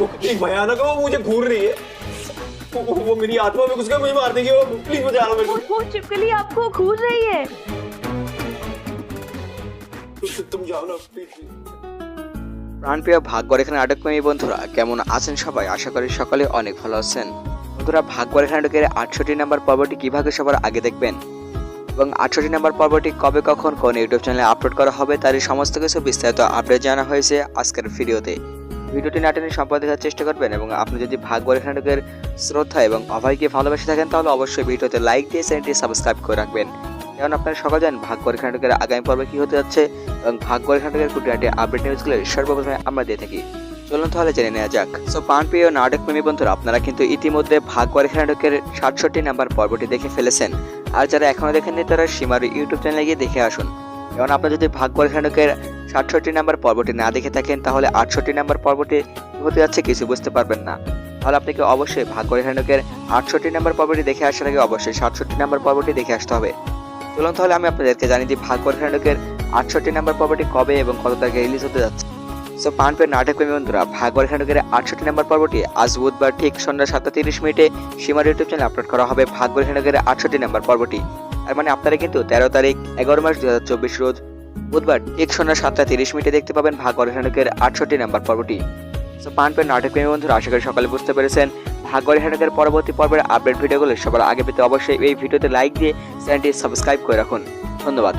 देखो एक भयानक है वो मुझे घूर रही है वो, वो- वो मेरी आत्मा में घुस गया मुझे मार देगी वो प्लीज बचा लो मेरे को वो छिपकली आपको घूर रही है तु- तुम जाओ ना प्लीज প্রাণপ্রিয় ভাগ্যরেখানে আটকপ্রেমী বন্ধুরা কেমন আছেন সবাই আশা করি সকলে অনেক ভালো আছেন বন্ধুরা ভাগ্যরেখানে আটকের আটষট্টি নাম্বার পর্বটি কিভাবে সবার আগে দেখবেন এবং আটষট্টি নাম্বার পর্বটি কবে কখন কোন ইউটিউব চ্যানেলে আপলোড করা হবে তার এই সমস্ত কিছু বিস্তারিত আপডেট জানা হয়েছে আজকের ভিডিওতে ভিডিওটি নাটেনে সম্পদ দেখার চেষ্টা করবেন এবং আপনি যদি ভাগ্যরেখা নাটকের শ্রদ্ধা এবং অভয়কে ভালোবেসে থাকেন, তাহলে অবশ্যই ভিডিওতে লাইক দিয়ে চ্যানেলটি সাবস্ক্রাইব করে রাখবেন। কারণ আপনারা সকল জানেন ভাগ্যরেখা নাটকের আগামী পর্বে কি হতে যাচ্ছে এবং ভাগ্যরেখা নাটকের খুঁটিনাটি আপডেট নিউজগুলো সর্বপ্রথমে আমরা দিয়ে থাকি। চলুন তাহলে জেনে নেওয়া যাক। সো প্রাণপ্রিয় নাটক প্রেমী বন্ধুরা, আপনারা কিন্তু ইতিমধ্যে ভাগ্যরেখা নাটকের সাতষট্টি নাম্বার পর্বটি দেখে ফেলেছেন। আর যারা এখনও দেখেননি, তারা সীমার ইউটিউব চ্যানেলে গিয়ে দেখে আসুন। কারণ আপনারা যদি ভাগ্যরেখা নাটকের সাতষট্টি নাম্বার পর্বটি না দেখে থাকেন, তাহলে আটষট্টি নাম্বার পর্বটি হতে যাচ্ছে কিছু বুঝতে পারবেন না। তাহলে আপনাকে অবশ্যই ভাগ্যরেখা নাটকের আটষট্টি নাম্বার পর্বটি দেখে আসার আগে অবশ্যই সাতষট্টি নাম্বার পর্বটি দেখে আসতে হবে। চলুন তাহলে আমি আপনাদেরকে জানিয়ে দিই ভাগ্যরেখা নাটকের আটষট্টি নাম্বার পর্বটি কবে এবং কত তারিখে রিলিজ হতে যাচ্ছে। সো পানপের নাটক প্রেমী বন্ধুরা, ভাগ্যরেখা নাটকের আটষট্টি নাম্বার পর্বটি আজ বুধবার ঠিক সন্ধ্যা সাতটা তিরিশ মিনিটে সীমার ইউটিউব চ্যানেলে আপলোড করা হবে ভাগ্যরেখা নাটকের আটষট্টি নাম্বার পর্বটি। তার মানে আপনারা কিন্তু তেরো তারিখ, এগারো মাস দু রোজ বুধবার ঠিক সন্ধ্যা সাতটা তিরিশ মিনিটে দেখতে পাবেন ভাগ্য হেনকের আটষট্টি নাম্বার পর্বটি। সো পানপের নাটক প্রেমী বন্ধুরা, আশা করি সকালে বুঝতে পেরেছেন। ভাগ্য হেনকের পরবর্তী পর্বের আপডেট ভিডিওগুলো সবার আগে পেতে অবশ্যই এই ভিডিওতে লাইক দিয়ে চ্যানেলটি সাবস্ক্রাইব করে রাখুন। ধন্যবাদ।